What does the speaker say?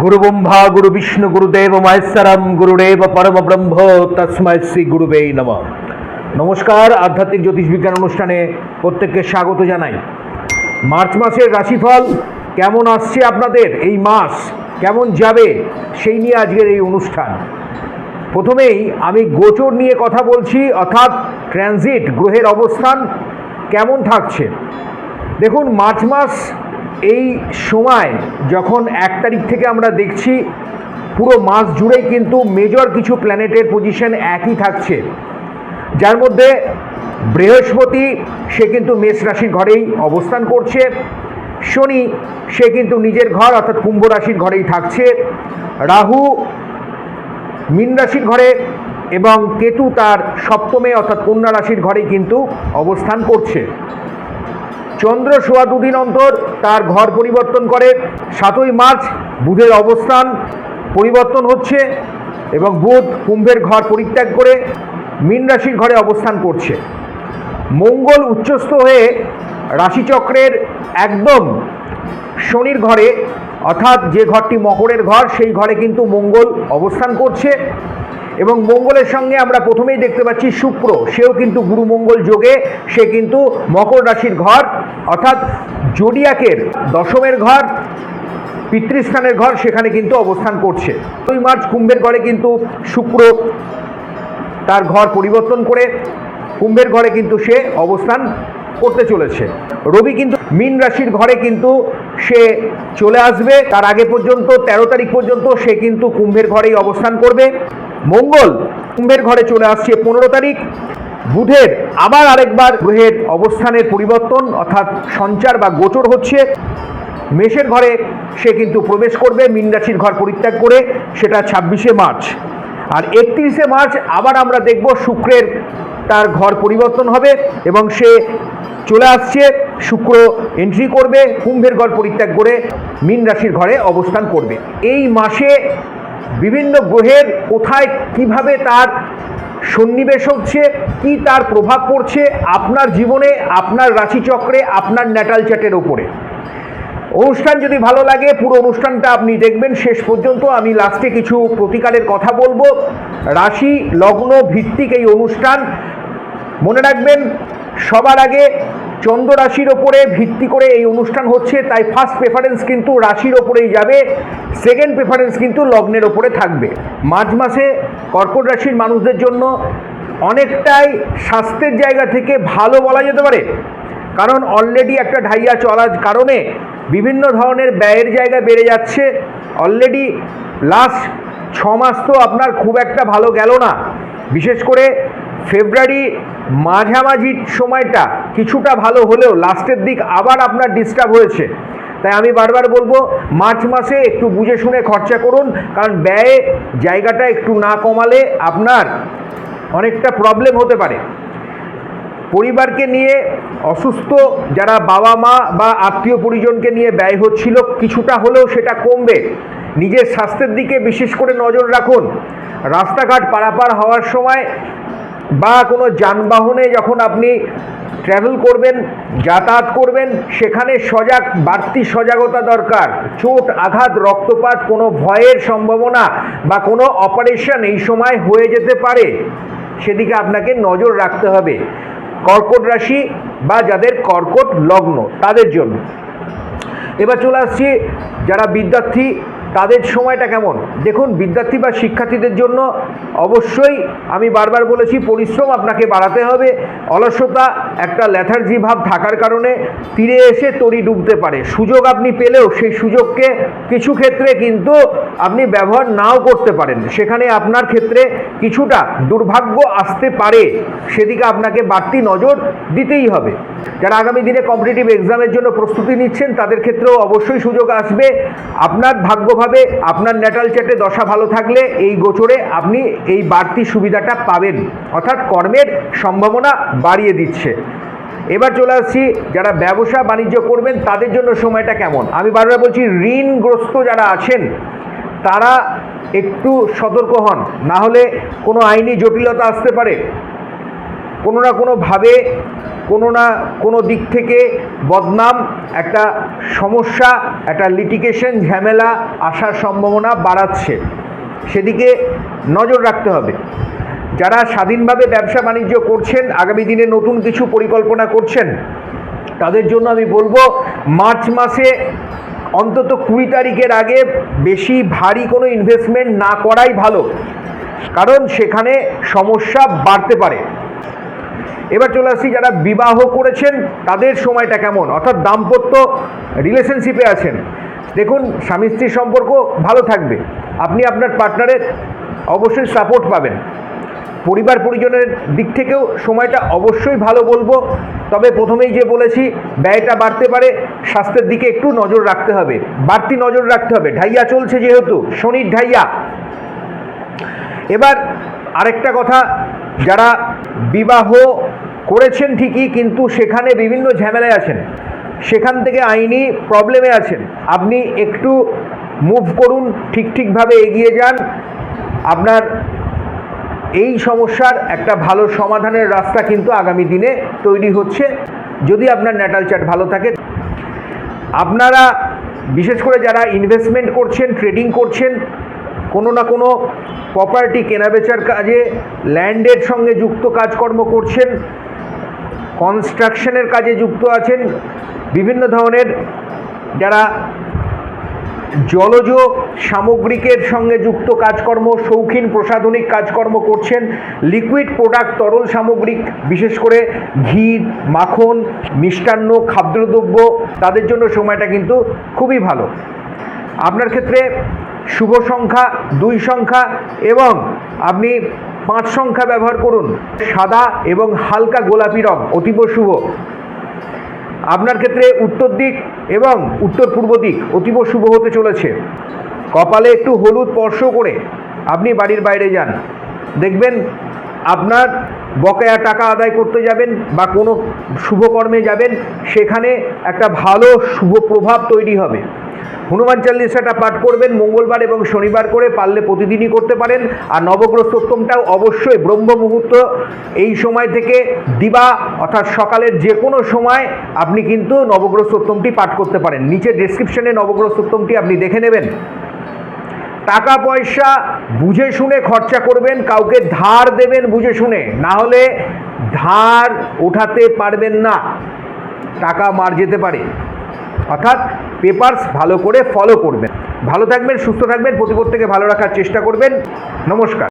গুরু ব্রহ্মা গুরু বিষ্ণু গুরুদেব মহেশ্বরম গুরুদেব পরম ব্রহ্ম তস্ময় শ্রী গুরুবে নম নমস্কার আধ্যাত্মিক জ্যোতিষ বিজ্ঞান অনুষ্ঠানে প্রত্যেককে স্বাগত জানাই। মার্চ মাসের রাশিফল কেমন আসছে আপনাদের? এই মাস কেমন যাবে? সেই নিয়ে আজকের এই অনুষ্ঠান। প্রথমেই আমি গোচর নিয়ে কথা বলছি, অর্থাৎ ট্রানজিট গ্রহের অবস্থান কেমন থাকছে? দেখুন, মার্চ মাস এই সময় যখন এক তারিখ থেকে আমরা দেখছি পুরো মাস জুড়েই কিন্তু মেজর কিছু প্ল্যানেটের পজিশন একই থাকছে। যার মধ্যে বৃহস্পতি, সে কিন্তু মেষ রাশির ঘরেই অবস্থান করছে। শনি, সে কিন্তু নিজের ঘর অর্থাৎ কুম্ভ রাশির ঘরেই থাকছে। রাহু মীন রাশির ঘরে এবং কেতু তার সপ্তমে অর্থাৎ কন্যা রাশির ঘরেই কিন্তু অবস্থান করছে। চন্দ্র সোয়া দুদিন অন্তর তার ঘর পরিবর্তন করে। সাতই মার্চ বুধের অবস্থান পরিবর্তন হচ্ছে এবং বুধ কুম্ভের ঘর পরিত্যাগ করে মীন রাশির ঘরে অবস্থান করছে। মঙ্গল উচ্চস্থ হয়ে রাশিচক্রের একদম শনির ঘরে, অর্থাৎ যে ঘরটি মকরের ঘর, সেই ঘরে কিন্তু মঙ্গল অবস্থান করছে। এবং মঙ্গলের সঙ্গে আমরা প্রথমেই দেখতে পাচ্ছি শুক্র। সেও কিন্তু গুরু মঙ্গল যোগে, সে কিন্তু মকর রাশির ঘর, অর্থাৎ জোডিয়াকের দশমের ঘর, পিতৃস্থানের ঘর সেখানে কিন্তু অবস্থান করছে। দুই মার্চ কুম্ভের ঘরে কিন্তু শুক্র তার ঘর পরিবর্তন করে, কুম্ভের ঘরে কিন্তু সে অবস্থান করতে চলেছে। রবি কিন্তু মীন রাশির ঘরে কিন্তু সে চলে আসবে। তার আগে পর্যন্ত ১৩ তারিখ পর্যন্ত সে কিন্তু কুম্ভের ঘরেই অবস্থান করবে। মঙ্গল, কুম্ভের ঘরে চলে আসছে পনেরো তারিখ। বুধের আবার আরেকবার গ্রহের অবস্থানের পরিবর্তন, অর্থাৎ সঞ্চার বা গোচর হচ্ছে। মেষের ঘরে সে কিন্তু প্রবেশ করবে, মীন রাশির ঘর পরিত্যাগ করে, সেটা ছাব্বিশে মার্চ। আর একত্রিশে মার্চ আবার আমরা দেখব শুক্রের তার ঘর পরিবর্তন হবে এবং সে চলে আসছে, শুক্র এন্ট্রি করবে, কুম্ভের ঘর পরিত্যাগ করে মীন রাশির ঘরে অবস্থান করবে। এই মাসে বিভিন্ন গ্রহের কোথায় কীভাবে তার সন্নিবেশ হচ্ছে, কি তার প্রভাব পড়ছে আপনার জীবনে, আপনার রাশিচক্রে, আপনার ন্যাটাল চ্যাটের ওপরে অনুষ্ঠান যদি ভালো লাগে, পুরো অনুষ্ঠানটা আপনি দেখবেন। শেষ পর্যন্ত আমি লাস্টে কিছু প্রতিকারের কথা বলব। রাশি, লগ্ন ভিত্তিক এই অনুষ্ঠান। মনে রাখবেন, সবার আগে চন্দ্র রাশির ওপরে ভিত্তি করে এই অনুষ্ঠান হচ্ছে, তাই ফার্স্ট প্রেফারেন্স কিন্তু রাশির ওপরেই যাবে সেকেন্ড প্রেফারেন্স কিন্তু লগ্নের ওপরে থাকবে। মার্চ মাসে কর্কট রাশির মানুষদের জন্য অনেকটাই স্বাস্থ্যের জায়গা থেকে ভালো বলা যেতে পারে, কারণ অলরেডি একটা ঢাইয়া চলার কারণে বিভিন্ন ধরনের ব্যয়ের জায়গা বেড়ে যাচ্ছে। অলরেডি লাস্ট ছ মাস তো আপনার খুব একটা ভালো গেল না। বিশেষ করে ফেব্রুয়ারি মাঝামাঝি সময়টা কিছুটা ভালো হলেও লাস্টের দিক আবার আপনার ডিস্টার্ব হয়েছে। তাই আমি বারবার বলব, মার্চ মাসে একটু বুঝে শুনে খরচা করুন, কারণ ব্যয়ে জায়গাটা একটু না কমালে আপনার অনেকটা প্রবলেম হতে পারে। পরিবারকে নিয়ে অসুস্থ যারা বাবা মা বা আত্মীয় পরিজনকে নিয়ে ব্যয় হচ্ছিল, কিছুটা হলেও সেটা কমবে। নিজের স্বাস্থ্যের দিকে বিশেষ করে নজর রাখুন। রাস্তাঘাট পারাপার হওয়ার সময় বা কোনো যানবাহনে যখন আপনি ট্রাভেল করবেন, যাতায়াত করবেন, সেখানে সজাগ, বাড়তি সজাগতা দরকার। চোট, আঘাত, রক্তপাত কোনো ভয়ের সম্ভাবনা বা কোনো অপারেশন এই সময় হয়ে যেতে পারে। সেদিকে আপনাকে নজর রাখতে হবে। কর্কট রাশি বা যাদের কর্কট লগ্ন, তাদের জন্য। এবার চলে আসছি যারা বিদ্যার্থী তাদের সময়টা কেমন? দেখুন, বিদ্যার্থী বা শিক্ষার্থীদের জন্য অবশ্যই আমি বারবার বলেছি, পরিশ্রম আপনাকে বাড়াতে হবে। অলসতা, একটা ল্যাথার্জি ভাব থাকার কারণে তীরে এসে তরি ডুবতে পারে। সুযোগ আপনি পেলেও সেই সুযোগকে কিছু ক্ষেত্রে কিন্তু আপনি ব্যবহার নাও করতে পারেন। সেখানে আপনার ক্ষেত্রে কিছুটা দুর্ভাগ্য আসতে পারে। সেদিকে আপনাকে বাড়তি নজর দিতেই হবে। যারা আগামী দিনে কম্পিটিটিভ এক্সামের জন্য প্রস্তুতি নিচ্ছেন, তাদের ক্ষেত্রেও অবশ্যই সুযোগ আসবে। আপনার ভাগ্যভাবে আপনার ন্যাটাল চ্যাটে দশা ভালো থাকলে এই গোচরে আপনি এই বাড়তি সুবিধাটা পাবেন। অর্থাৎ কর্মের সম্ভাবনা বাড়িয়ে দিচ্ছে। এবার চলে আসছি, যারা ব্যবসা বাণিজ্য করবেন, তাদের জন্য সময়টা কেমন? আমি বারবার বলছি, ঋণগ্রস্ত যারা আছেন, তারা একটু সতর্ক হন। না হলে কোনো আইনি জটিলতা আসতে পারে। কোনো না কোনোভাবে কোনো না কোনো দিক থেকে বদনাম, একটা সমস্যা, একটা লিটিগেশন ঝামেলা আসার সম্ভাবনা বাড়াচ্ছে। সেদিকে নজর রাখতে হবে। যারা স্বাধীনভাবে ব্যবসা বাণিজ্য করছেন, আগামী দিনে নতুন কিছু পরিকল্পনা করছেন, তাদের জন্য আমি বলব, মার্চ মাসে অন্তত কুড়ি তারিখের আগে বেশি ভারী কোনো ইনভেস্টমেন্ট না করাই ভালো। কারণ সেখানে সমস্যা বাড়তে পারে। এবার চলে আসছি যারা বিবাহ করেছেন, তাদের সময়টা কেমন? অর্থাৎ দাম্পত্য রিলেশনশিপে আছেন। দেখুন, স্বামী স্ত্রীর সম্পর্ক ভালো থাকবে। আপনি আপনার পার্টনারের অবশ্যই সাপোর্ট পাবেন। পরিবার পরিজনের দিক থেকেও সময়টা অবশ্যই ভালো বলব। তবে প্রথমেই যে বলেছি, ব্যয়টা বাড়তে পারে, স্বাস্থ্যের দিকে একটু নজর রাখতে হবে। বাড়তি নজর রাখতে হবে। ঢাইয়া চলছে যেহেতু, শনির ঢাইয়া। এবার আরেকটা কথা, যারা বিবাহ করেছেন ঠিকই, কিন্তু সেখানে বিভিন্ন ঝামেলায় আছেন। সেখান থেকে আইনি প্রবলেমে আছেন। আপনি একটু মুভ করুন, ঠিক ঠিকভাবে এগিয়ে যান। আপনার এই সমস্যার একটা ভালো সমাধানের রাস্তা কিন্তু আগামী দিনে তৈরি হচ্ছে। যদি আপনার ন্যাটাল চার্ট ভালো থাকে, আপনারা বিশেষ করে যারা ইনভেস্টমেন্ট করছেন ট্রেডিং করছেন, কোনো না কোনো প্রপার্টি কেনাবেচার কাজে ল্যান্ডের সঙ্গে যুক্ত কাজকর্ম করছেন কনস্ট্রাকশনের কাজে যুক্ত আছেন বিভিন্ন ধরনের যারা জলজ সামগ্রিকের সঙ্গে যুক্ত কাজকর্ম, শৌখিন প্রসাধনিক কাজকর্ম করছেন, লিকুইড প্রোডাক্ট তরল সামগ্রিক, বিশেষ করে ঘি, মাখন, মিষ্টান্ন, খাদ্যদ্রব্য, তাদের জন্য সময়টা কিন্তু খুবই ভালো। আপনার ক্ষেত্রে শুভ সংখ্যা, দুই সংখ্যা এবং আপনি পাঁচ সংখ্যা ব্যবহার করুন। সাদা এবং হালকা গোলাপি রং, অতীব শুভ। আপনার ক্ষেত্রে উত্তর দিক এবং উত্তর পূর্ব দিক অতীব শুভ হতে চলেছে। কপালে একটু হলুদ স্পর্শ করে আপনি বাড়ির বাইরে যান। দেখবেন আপনার বকেয়া টাকা আদায় করতে যাবেন বা কোনো শুভকর্মে যাবেন, সেখানে একটা ভালো শুভ প্রভাব তৈরি হবে। হনুমান চাল্লিশাটা পাঠ করবেন, মঙ্গলবার এবং শনিবার করে পারলে প্রতিদিনই করতে পারেন। আর নবগ্রহ সপ্তমটাও অবশ্যই ব্রহ্ম মুহূর্ত। এই সময় থেকে দিবা, অর্থাৎ সকালের যে কোনো সময় আপনি কিন্তু নবগ্রহ সপ্তমটি পাঠ করতে পারেন। নিচে ডেসক্রিপশনে নবগ্রহ সপ্তমটি আপনি দেখে নেবেন। টাকা পয়সা বুঝে শুনে খরচা করবেন, কাউকে ধার দেবেন বুঝে শুনে। না হলে ধার ওঠাতে পারবেন না। টাকা মার যেতে পারে। অর্থাৎ পেপারস ভালো করে ফলো করবেন। ভালো থাকবেন, সুস্থ থাকবেন প্রতিপত্তিকে ভালো রাখার চেষ্টা করবেন। নমস্কার।